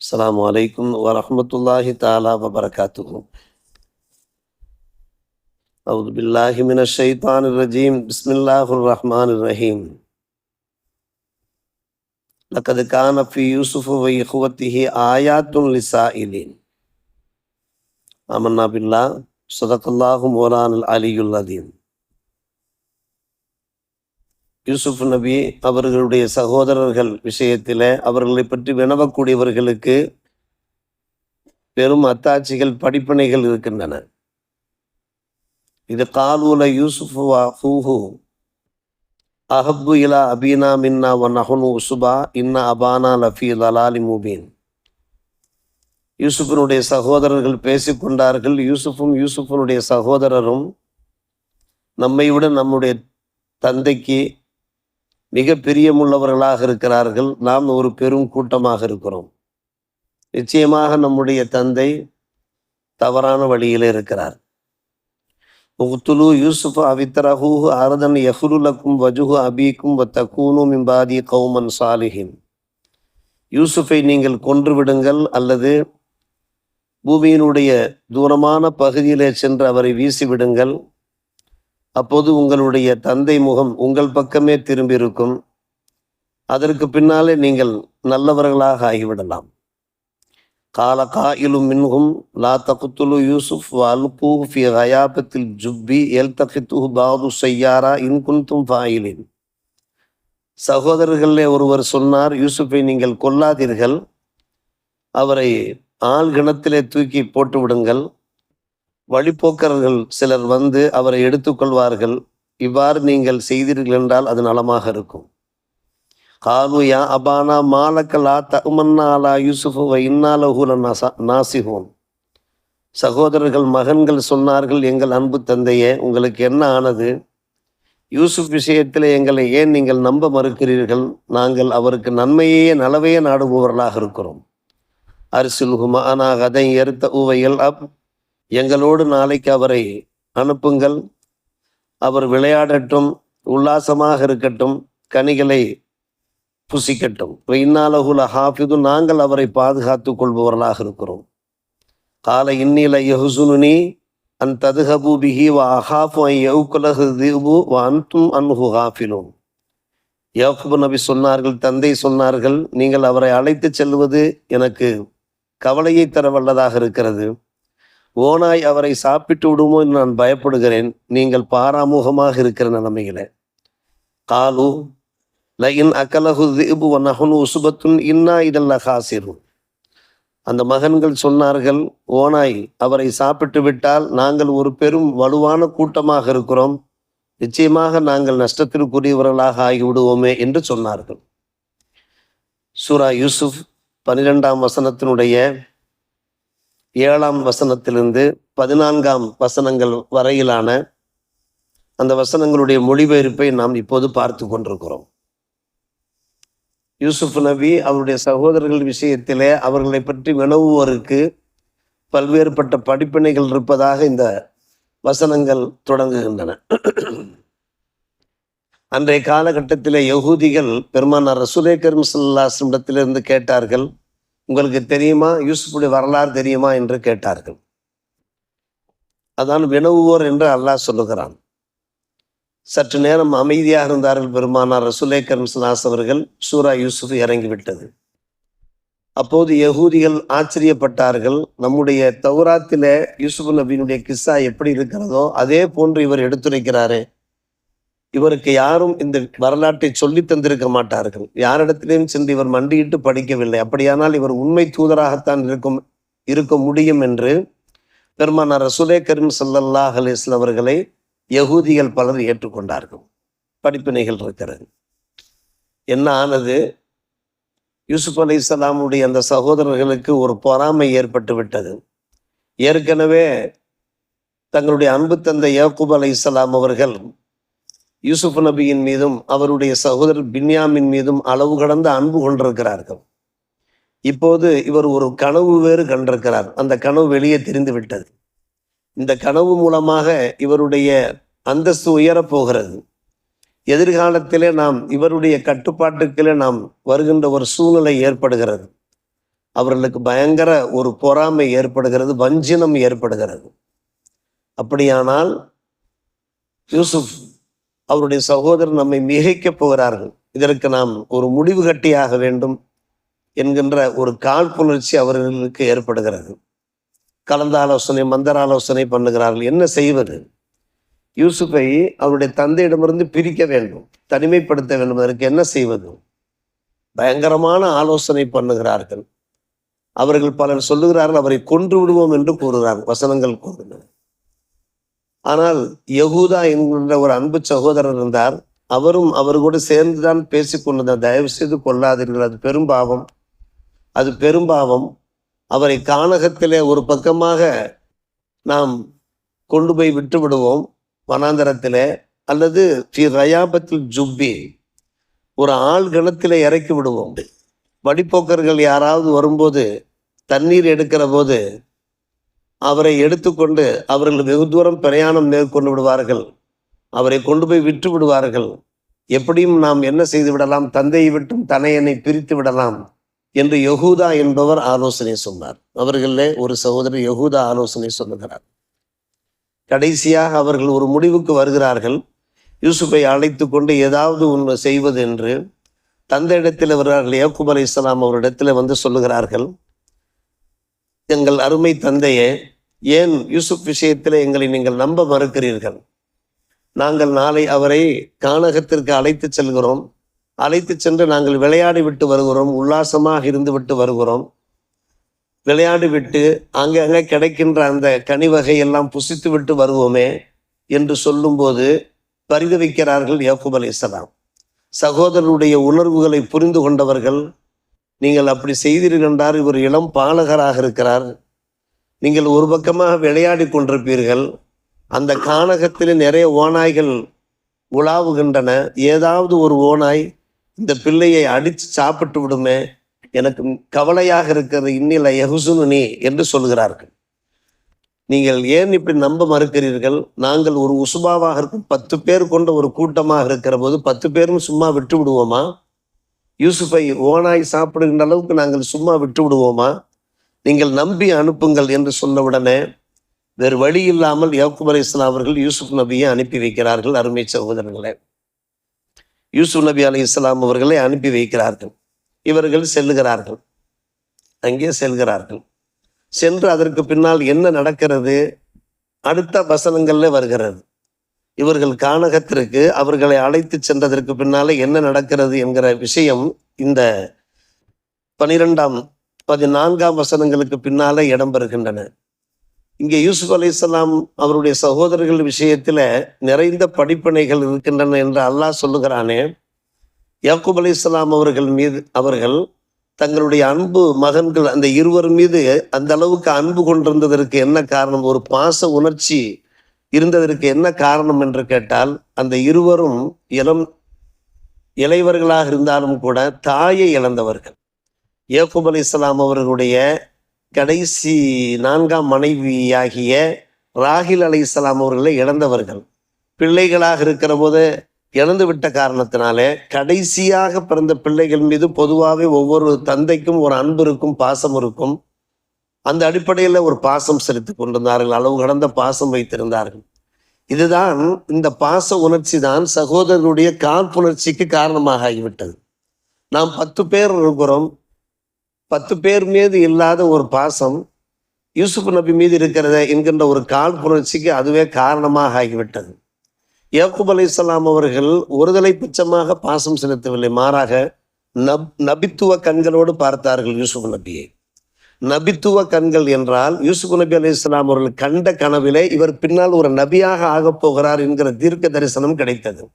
السلام عليكم ورحمة الله تعالى وبركاته. أعوذ بالله من الشيطان الرجيم. بسم الله الرحمن الرحيم. لقد كان في يوسف وإخوته آيات للسائلين. آمنا بالله. صدق الله مولانا العلي العظيم. யூசுப் நபி அவர்களுடைய சகோதரர்கள் விஷயத்தில் அவர்களை பற்றி வினவக்கூடியவர்களுக்கு பெரும் அத்தாட்சிகள் படிப்பனைகள் இருக்கின்றன. இது காலூல யூசுஃப் ஹூஹு அஹப்பு இலா அபீனா மின்னா வ அஹனு உசுபா இன்ன அபானா லஃபி லலாலி முபீன். யூசுஃபினுடைய சகோதரர்கள் பேசிக்கொண்டார்கள். யூசுஃபும் யூசுஃபினுடைய சகோதரரும் நம்மை விட நம்முடைய தந்தைக்கு மிக பிரியமுள்ளவர்களாக இருக்கிறார்கள். நாம் ஒரு பெரும் கூட்டமாக இருக்கிறோம். நிச்சயமாக நம்முடைய தந்தை தவறான வழியில் இருக்கிறார். உக்துலு யூசுஃப் அவித்ரஹூ அரதன் யஹுலுலக்கும் வஜுஹு அபீக்கும் வ தக்கூனு மிம்பாதி கௌமன் சாலிஹின். யூசுஃபை நீங்கள் கொன்று விடுங்கள் அல்லது பூமியினுடைய தூரமான பகுதியிலே சென்று அவரை வீசிவிடுங்கள் அப்போது உங்களுடைய தந்தை முகம் உங்கள் பக்கமே திரும்பியிருக்கும். அதற்கு பின்னாலே நீங்கள் நல்லவர்களாக ஆகிவிடலாம். கால காயிலும் மின்ஹும் லா தகுத்துலு யூசுப் அல்கூ ஃபி ஹயாபத்தில் ஜுப்பி எல் தகித்து பாது செய்யாரா இன்குந்தும் ஃபாயிலின். சகோதரர்களே ஒருவர் சொன்னார் யூசுஃபை நீங்கள் கொல்லாதீர்கள். அவரை ஆள் கிணத்திலே தூக்கி போட்டு விடுங்கள் வழிப்போக்கர்கள் சிலர் வந்து அவரை எடுத்துக்கொள்வார்கள். இவ்வாறு நீங்கள் செய்தீர்கள் என்றால் அது நலமாக இருக்கும். காலு யா அபானா மாலக்கலா தகுமன்னாலா யூசுஃபு வ இன்னாலஹூல நசா நாசிஹோன் சகோதரர்கள் மகன்கள் சொன்னார்கள் எங்கள் அன்பு தந்தையே உங்களுக்கு என்ன ஆனது? யூசுப் விஷயத்தில் எங்களை ஏன் நீங்கள் நம்ப மறுக்கிறீர்கள்? நாங்கள் அவருக்கு நன்மையே நலவையே நாடுபவர்களாக இருக்கிறோம். அரிசில் ஹுமானா கதை எருத்த உவையில் அப் எங்களோடு நாளைக்கு அவரை அனுப்புங்கள். அவர் விளையாடட்டும் உல்லாசமாக இருக்கட்டும் கனிகளை புசிக்கட்டும். இன்னாலகுல ஹாஃபிது நாங்கள் அவரை பாதுகாத்து கொள்பவர்களாக இருக்கிறோம். கால இன்னில யஹுசுனுனி அன் ததுஹபு பிஹி வ அஹாஃபு ஐ யவுக்குலஹு தீபு வ அன்தும் அன்ஹு ஹாஃபிலும் யவுக்குபு நபி சொன்னார்கள் தந்தை சொன்னார்கள் நீங்கள் அவரை அழைத்து செல்வது எனக்கு கவலையை தர வல்லதாக இருக்கிறது. ஓனாய் அவரை சாப்பிட்டு விடுமோ என்று நான் பயப்படுகிறேன். நீங்கள் பாராமுகமாக இருக்கிற நிலைமையில. காலு லயின் அக்கலகு தீபு நகுனு உசுபத்துன் இன்னா இதல்ல ஹாசிரும் அந்த மகன்கள் சொன்னார்கள் ஓனாய் அவரை சாப்பிட்டு விட்டால் நாங்கள் ஒரு பெரும் வலுவான கூட்டமாக இருக்கிறோம். நிச்சயமாக நாங்கள் நஷ்டத்திற்குரியவர்களாக ஆகிவிடுவோமே என்று சொன்னார்கள். சூரா யூசுப் பனிரெண்டாம் வசனத்தினுடைய ஏழாம் வசனத்திலிருந்து பதினான்காம் வசனங்கள் வரையிலான அந்த வசனங்களுடைய மொழிபெயர்ப்பை நாம் இப்போது பார்த்து கொண்டிருக்கிறோம். யூசுப் நபி அவருடைய சகோதரர்கள் விஷயத்திலே அவர்களை பற்றி வினவுவோருக்கு பல்வேறுபட்ட படிப்பினைகள் இருப்பதாக இந்த வசனங்கள் தொடங்குகின்றன. அன்றைய காலகட்டத்திலே யகூதிகள் பெருமானார் ரசூலே கரும் சல்லாசிடத்திலிருந்து கேட்டார்கள் உங்களுக்கு தெரியுமா? யூசுஃபுடைய வரலாறு தெரியுமா? என்று கேட்டார்கள். அதான் வினவுவோர் என்று அல்லாஹ் சொல்லுகிறான். சற்று நேரம் அமைதியாக இருந்தார்கள் பெருமானார். ரசுலே கர்ம்சலாஸ் அவர்கள் சூரா யூசுஃப் இறங்கிவிட்டது. அப்போது யகூதிகள் ஆச்சரியப்பட்டார்கள். நம்முடைய தௌராத்தில் யூசுப் நபியினுடைய கிஸ்ஸா எப்படி இருக்கிறதோ அதே போன்று இவர் எடுத்துரைக்கிறாரே. இவருக்கு யாரும் இந்த வரலாற்றை சொல்லி தந்திருக்க மாட்டார்கள். யாரிடத்திலையும் சென்று இவர் மண்டியிட்டு படிக்கவில்லை. அப்படியானால் இவர் உண்மை தூதராகத்தான் இருக்கும் இருக்க முடியும் என்று பெருமானார் ரசுலே கரீம் சல்லல்லாஹ் அலிஸ்ல அவர்களை யகூதிகள் பலர் ஏற்றுக்கொண்டார்கள். படிப்பினைகள் இருக்கிறது. என்ன ஆனது? யூசுப் அலி இஸ்லாமுடைய அந்த சகோதரர்களுக்கு ஒரு பொறாமை ஏற்பட்டு விட்டது. ஏற்கனவே தங்களுடைய அன்பு தந்தை யாக்குப் அலி இஸ்லாம் அவர்கள் யூசுப் நபியின் மீதும் அவருடைய சகோதரர் பின்யாமின் மீதும் அளவு கடந்த அன்பு கொண்டிருக்கிறார்கள். இப்போது இவர் ஒரு கனவு வேறு கண்டிருக்கிறார். அந்த கனவு வெளியே தெரிந்து விட்டது. இந்த கனவு மூலமாக இவருடைய அந்தஸ்து உயரப் போகிறது. எதிர்காலத்திலே நாம் இவருடைய கட்டுப்பாட்டுக்கிலே நாம் வருகின்ற ஒரு சூழ்நிலை ஏற்படுகிறது. அவர்களுக்கு பயங்கர ஒரு பொறாமை ஏற்படுகிறது வஞ்சினம் ஏற்படுகிறது. அப்படியானால் யூசுப் அவருடைய சகோதரர் நம்மை மிகைக்கப் போகிறார்கள். இதற்கு நாம் ஒரு முடிவு கட்டியாக வேண்டும் என்கின்ற ஒரு காழ்ப்புணர்ச்சி அவர்களுக்கு ஏற்படுகிறது. கலந்த ஆலோசனை மந்தர ஆலோசனை பண்ணுகிறார்கள். என்ன செய்வது? யூசுஃபை அவருடைய தந்தையிடமிருந்து பிரிக்க வேண்டும். தனிமைப்படுத்த வேண்டும். அதற்கு என்ன செய்வது? பயங்கரமான ஆலோசனை பண்ணுகிறார்கள். அவர்கள் பலர் சொல்லுகிறார்கள் அவரை கொன்று விடுவோம் என்று கூறுகிறார்கள் வசனங்கள் கூறுகின்றன. ஆனால் யகூதா என்கின்ற ஒரு அன்பு சகோதரர் இருந்தார். அவரும் அவர் கூட சேர்ந்துதான் பேசிக்கொண்டிருந்தார் தயவு செய்து கொள்ளாதீர்கள். அது பெரும்பாவம் அது பெரும்பாவம் அவரை கானகத்திலே ஒரு பக்கமாக நாம் கொண்டு போய் விட்டு விடுவோம் வனாந்தரத்திலே அல்லது ஸ்ரீ ரயாபத்தில் ஜுப்பி. ஒரு ஆள் கணத்திலே இறக்கி விடுவோம். வடிப்போக்கர்கள் யாராவது வரும்போது தண்ணீர் எடுக்கிற போது அவரை எடுத்துக்கொண்டு அவர்கள் வெகு தூரம் பிரயாணம் மேற்கொண்டு விடுவார்கள். அவரை கொண்டு போய் விட்டு விடுவார்கள். எப்படியும் நாம் என்ன செய்து விடலாம்? தந்தையை விட்டும் தனையனை பிரித்து விடலாம் என்று யகூதா என்பவர் ஆலோசனை சொன்னார். அவர்களே ஒரு சகோதரர் யகூதா ஆலோசனை சொல்லுகிறார். கடைசியாக அவர்கள் ஒரு முடிவுக்கு வருகிறார்கள். யூசுஃபை அழைத்து கொண்டு ஏதாவது ஒன்று செய்வது என்று தந்தையிடத்தில் வருகிறார்கள் ஏக்குப் அலை இஸ்லாம் அவரிடத்தில் வந்து சொல்லுகிறார்கள். எங்கள் அருமை தந்தையே ஏன் யூசுப் விஷயத்தில் எங்களை நீங்கள் நம்ப மறுக்கிறீர்கள்? நாங்கள் நாளை அவரை கானகத்திற்கு அழைத்து செல்கிறோம். அழைத்து சென்று நாங்கள் விளையாடி விட்டு வருகிறோம். உல்லாசமாக இருந்து விட்டு வருகிறோம். விளையாடி விட்டு அங்கங்கே கிடைக்கின்ற அந்த கனி எல்லாம் புசித்து விட்டு வருவோமே என்று சொல்லும்போது பரிதவிக்கிறார்கள் யாக்குப் அலி இஸ்லாம் சகோதரருடைய உணர்வுகளை புரிந்து கொண்டவர்கள் நீங்கள் அப்படி செய்தீர்கள் இவர் இளம் பாலகராக இருக்கிறார். நீங்கள் ஒரு பக்கமாக விளையாடி கொண்டிருப்பீர்கள். அந்த கானகத்தில் நிறைய ஓநாய்கள் உலாவுகின்றன. ஏதாவது ஒரு ஓநாய் இந்த பிள்ளையை அடித்து சாப்பிட்டு விடுமே. எனக்கு கவலையாக இருக்கிறது. இன்னில யகுசுனு நீ என்று சொல்கிறார்கள். நீங்கள் ஏன் இப்படி நம்ப மறுக்கிறீர்கள்? நாங்கள் ஒரு உசுபாவாக இருக்கும் பத்து பேர் கொண்ட ஒரு கூட்டமாக இருக்கிற போது பத்து பேரும் சும்மா விட்டு விடுவோமா யூசுஃபை ஓனாய் சாப்பிடுகின்ற அளவுக்கு நாங்கள் சும்மா விட்டு விடுவோமா நீங்கள் நம்பி அனுப்புங்கள் என்று சொன்ன உடனே வேறு வழி இல்லாமல் யாக்கூப் அலி இஸ்லாம் அவர்கள் யூசுப் நபியை அனுப்பி வைக்கிறார்கள் அருமை சகோதரர்களே. யூசுப் நபி அலி இஸ்லாம் அவர்களை அனுப்பி வைக்கிறார்கள். இவர்கள் செல்லுகிறார்கள். அங்கே செல்கிறார்கள். சென்று அதற்கு பின்னால் என்ன நடக்கிறது? அடுத்த வசனங்களில் வருகிறது. இவர்கள் கானகத்திற்கு அவர்களை அழைத்து சென்றதற்கு பின்னாலே என்ன நடக்கிறது என்கிற விஷயம் இந்த பனிரெண்டாம் பதினான்காம் வசனங்களுக்கு பின்னாலே இடம்பெறுகின்றன. இங்கே யூசுப் அலைஹிஸ்ஸலாம் அவருடைய சகோதரர்கள் விஷயத்தில் நிறைந்த படிப்பினைகள் இருக்கின்றன என்று அல்லாஹ் சொல்லுகிறானே. யாக்கூப் இஸ்லாம் அவர்கள் மீது அவர்கள் தங்களுடைய அன்பு மகன்கள் அந்த இருவர் மீது அந்த அளவுக்கு அன்பு கொண்டிருந்ததற்கு என்ன காரணம்? ஒரு பாச உணர்ச்சி இருந்ததற்கு என்ன காரணம் என்று கேட்டால் அந்த இருவரும் இளம் இளைவர்களாக இருந்தாலும் கூட தாயை இழந்தவர்கள். ஏகுப் அலி இஸ்லாம் அவர்களுடைய கடைசி நான்காம் மனைவியாகிய ராகில் அலி இஸ்லாம் அவர்களை இழந்தவர்கள். பிள்ளைகளாக இருக்கிற போது இழந்து விட்ட காரணத்தினாலே கடைசியாக பிறந்த பிள்ளைகள் மீது பொதுவாகவே ஒவ்வொரு தந்தைக்கும் ஒரு அன்பு இருக்கும் பாசம் இருக்கும். அந்த அடிப்படையில் ஒரு பாசம் செலுத்தி கொண்டிருந்தார்கள். அளவு கடந்த பாசம் வைத்திருந்தார்கள். இதுதான் இந்த பாச உணர்ச்சி தான் சகோதரருடைய காழ்ப்புணர்ச்சிக்கு காரணமாக ஆகிவிட்டது. நாம் பத்து பேர் இருக்கிறோம். பத்து பேர் மீது இல்லாத ஒரு பாசம் யூசுப் நபி மீது இருக்கிறத என்கின்ற ஒரு காழ்ப்புணர்ச்சிக்கு அதுவே காரணமாக ஆகிவிட்டது. யாக்கூப் அலி இஸ்லாம் அவர்கள் ஒருதலை பட்சமாக பாசம் செலுத்தவில்லை. மாறாக நப் நபித்துவ கண்களோடு பார்த்தார்கள் யூசுப் நபியை. நபித்துவ கண்கள் என்றால் யூசுப் நபி அலி இஸ்லாம் அவர்கள் கண்ட கனவிலே இவர் பின்னால் ஒரு நபியாக ஆகப் போகிறார் என்கிற தீர்க்க தரிசனம் கிடைத்தது.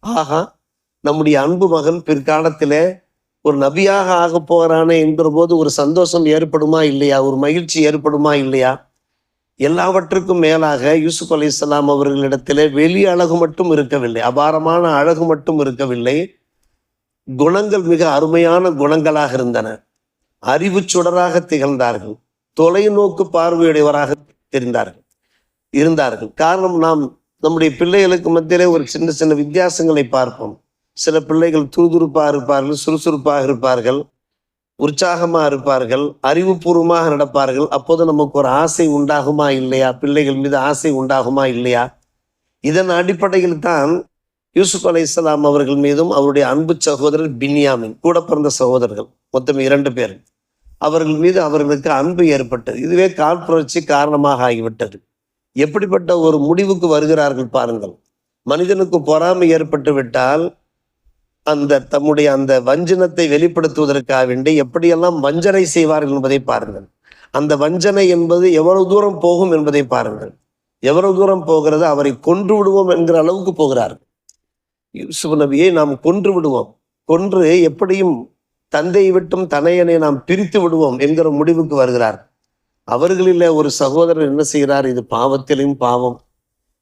ஆகா நம்முடைய அன்பு மகன் பிற்காலத்திலே ஒரு நபியாக ஆகப் போகிறானே என்கிற போது ஒரு சந்தோஷம் ஏற்படுமா இல்லையா? ஒரு மகிழ்ச்சி ஏற்படுமா இல்லையா? எல்லாவற்றுக்கும் மேலாக யூசுப் அலி இஸ்லாம் அவர்களிடத்திலே வெளி அழகு மட்டும் இருக்கவில்லை அபாரமான அழகு மட்டும் இருக்கவில்லை. குணங்கள் மிக அருமையான குணங்களாக இருந்தன. அறிவு சுடராக திகழ்ந்தார்கள். தொலைநோக்கு பார்வையுடையவராக தெரிந்தார்கள். இருந்தார்கள். காரணம் நாம் நம்முடைய பிள்ளைகளுக்கு மத்தியிலே ஒரு சின்ன சின்ன வித்தியாசங்களை பார்ப்போம். சில பிள்ளைகள் துருதுருப்பாக இருப்பார்கள் சுறுசுறுப்பாக இருப்பார்கள் உற்சாகமாக இருப்பார்கள் அறிவுபூர்வமாக நடப்பார்கள். அப்போது நமக்கு ஒரு ஆசை உண்டாகுமா இல்லையா? பிள்ளைகள் மீது ஆசை உண்டாகுமா இல்லையா? இதன் அடிப்படையில் தான் யூசுப் அலை இஸ்லாம் அவர்கள் மீதும் அவருடைய அன்பு சகோதரர் பின்யாமின் கூட பிறந்த சகோதரர்கள் மொத்தம் இரண்டு பேர். அவர்கள் மீது அவர்களுக்கு அன்பு ஏற்பட்டது. இதுவே காழ்ப்புணர்ச்சி காரணமாக ஆகிவிட்டது. எப்படிப்பட்ட ஒரு முடிவுக்கு வருகிறார்கள் பாருங்கள். மனிதனுக்கு பொறாமை ஏற்பட்டு விட்டால் அந்த தம்முடைய அந்த வஞ்சனத்தை வெளிப்படுத்துவதற்காக வேண்டி எப்படியெல்லாம் வஞ்சனை செய்வார்கள் என்பதை பாருங்கள். அந்த வஞ்சனை என்பது எவ்வளவு தூரம் போகும் என்பதை பாருங்கள். எவ்வளவு தூரம் போகிறது? அவரை கொன்று விடுவோம் என்கிற அளவுக்கு போகிறார்கள். யூசுப் நபியை நாம் கொன்று விடுவோம். கொன்று எப்படியும் தந்தையை விட்டும் தனையனை நாம் பிரித்து விடுவோம் என்கிற முடிவுக்கு வருகிறார். அவர்களில் ஒரு சகோதரர் என்ன செய்கிறார்? இது பாவத்திலும் பாவம்.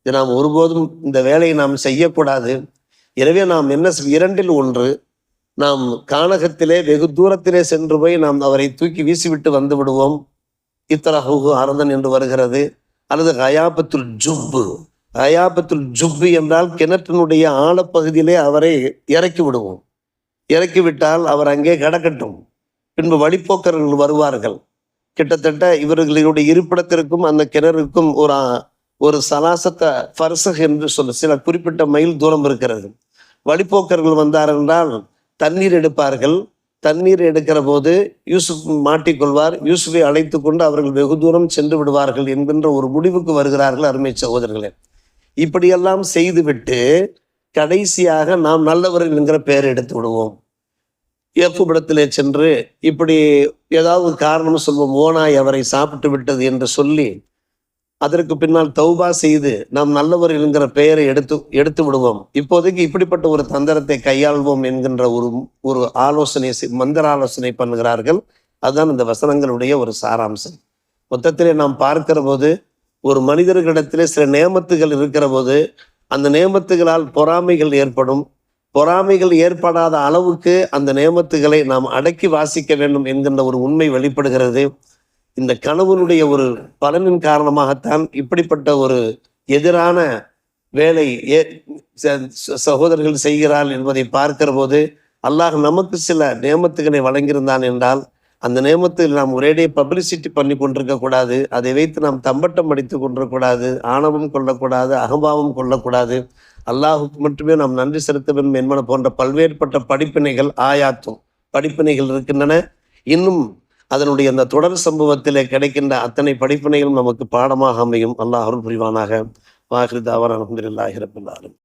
இது நாம் ஒருபோதும் இந்த வேலையை நாம் செய்யக்கூடாது. எனவே நாம் என்ன செய்- இரண்டில் ஒன்று நாம் கானகத்திலே வெகு தூரத்திலே சென்று போய் நாம் அவரை தூக்கி வீசிவிட்டு வந்து விடுவோம். இத்தரஹு அரதன் என்று வருகிறது. அல்லது ஹயாபத்துல் ஜுப்பு. ஹயாபத்துல் ஜுப்பு என்றால் கிணற்றினுடைய ஆழப்பகுதியிலே அவரை இறக்கி விடுவோம். இறக்கிவிட்டால் அவர் அங்கே கிடக்கட்டும். பின்பு வழிப்போக்கர்கள் வருவார்கள். கிட்டத்தட்ட இவர்களுடைய இருப்பிடத்திற்கும் அந்த கிணறுக்கும் ஒரு ஒரு சலாசத்த ஃபர்சக் என்று சொல்ல சில குறிப்பிட்ட மைல் தூரம் இருக்கிறது. வழிப்போக்கர்கள் வந்தார் என்றால் தண்ணீர் எடுப்பார்கள். தண்ணீர் எடுக்கிற போது யூசுப் மாட்டிக்கொள்வார் யூசுஃபை அழைத்து கொண்டு அவர்கள் வெகு தூரம் சென்று விடுவார்கள் என்கின்ற ஒரு முடிவுக்கு வருகிறார்கள் அருமை சகோதரர்களே. இப்படியெல்லாம் செய்துவிட்டு கடைசியாக நாம் நல்லவர்கள் என்கிற பெயர் எடுத்து விடுவோம். ஏப்புபடத்திலே சென்று இப்படி ஏதாவது காரணம் சொல்வோம் ஓனாய் அவரை சாப்பிட்டு விட்டது என்று சொல்லி அதற்கு பின்னால் தௌபா செய்து நாம் நல்லவர் என்கிற பெயரை எடுத்து எடுத்து விடுவோம். இப்போதைக்கு இப்படிப்பட்ட ஒரு தந்திரத்தை கையாள்வோம் என்கின்ற ஒரு ஒரு ஆலோசனை மந்திர ஆலோசனை பண்ணுகிறார்கள். அதுதான் இந்த வசனங்களுடைய ஒரு சாராம்சம். மொத்தத்திலே நாம் பார்க்கிற போது ஒரு மனிதர்களிடத்திலே சில நேமத்துகள் இருக்கிற போது அந்த நேமத்துகளால் பொறாமைகள் ஏற்படும். பொறாமைகள் ஏற்படாத அளவுக்கு அந்த நேமத்துகளை நாம் அடக்கி வாசிக்க வேண்டும் என்கின்ற ஒரு உண்மை வெளிப்படுகிறது. இந்த கனவுனுடைய ஒரு பலனின் காரணமாகத்தான் இப்படிப்பட்ட ஒரு எதிரான வேலை ஏ- சகோதரர்கள் செய்கிறாள் என்பதை பார்க்கிற போது அல்லாஹ் நமக்கு சில நேமத்துகளை வழங்கியிருந்தான் என்றால் அந்த நேமத்தில் நாம் ஒரேடியே பப்ளிசிட்டி பண்ணி கொண்டிருக்க கூடாது. அதை வைத்து நாம் தம்பட்டம் அடித்து கொண்டிருக்கக்கூடாது ஆணவம் கொள்ளக்கூடாது அகம்பாவம் கொள்ளக்கூடாது. அல்லாஹுக்கு மட்டுமே நாம் நன்றி செலுத்த வேண்டும் என்பன போன்ற பல்வேறுபட்ட படிப்பினைகள் ஆயாத்தும் படிப்பினைகள் இருக்கின்றன. இன்னும் அதனுடைய அந்த தொடர் சம்பவத்திலே கிடைக்கின்ற அத்தனை படிப்பினைகளும் நமக்கு பாடமாக அமையும். அல்லாஹ் அருள் புரிவானாக. வாஹிர் தாவான்